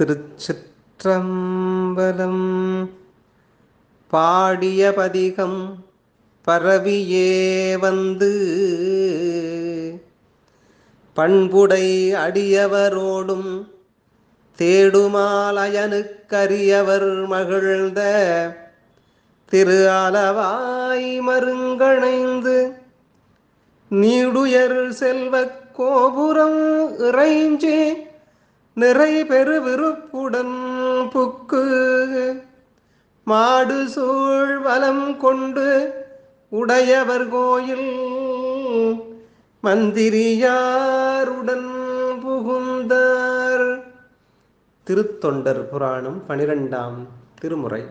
திருச்சிற்றம்பலம். பாடிய பதிகம் பரவியே வந்து. பண்புடை அடியவரோடும் தேடுமாலயனுக்கரியவர் மகிழ்ந்த திரு அளவாய் மருங்கணைந்து நீடுயர் செல்வக் கோபுரம் இறைஞ்சே நிறை பெரு விருப்புடன் புக்கு மாடு சூழ் வலம் கொண்டு உடையவர் கோயில் மந்திரியாருடன் புகுந்தார். திருத்தொண்டர் புராணம் பனிரெண்டாம் திருமுறை.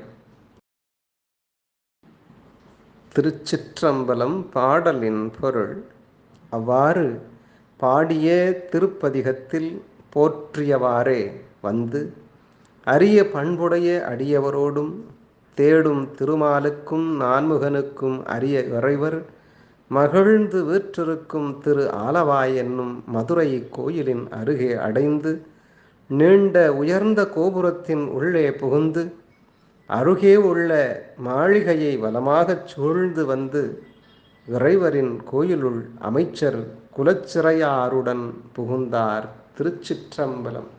திருச்சிற்றம்பலம் பாடலின் பொருள் அவ்வாறு பாடிய திருப்பதிகத்தில் போற்றியவாறே வந்து அரிய பண்புடைய அடியவரோடும் தேடும் திருமாலுக்கும் நான்முகனுக்கும் அரிய இறைவர் மகிழ்ந்து வீற்றிருக்கும் திரு ஆலவாய் என்னும் மதுரை கோயிலின் அருகே அடைந்து நீண்ட உயர்ந்த கோபுரத்தின் உள்ளே புகுந்து அருகே உள்ள மாளிகையை வலமாகச் சூழ்ந்து வந்து இறைவரின் கோயிலுள் அமைச்சர் குலச்சிறையாருடன் புகுந்தார். திருச்சிற்றம்பலம்.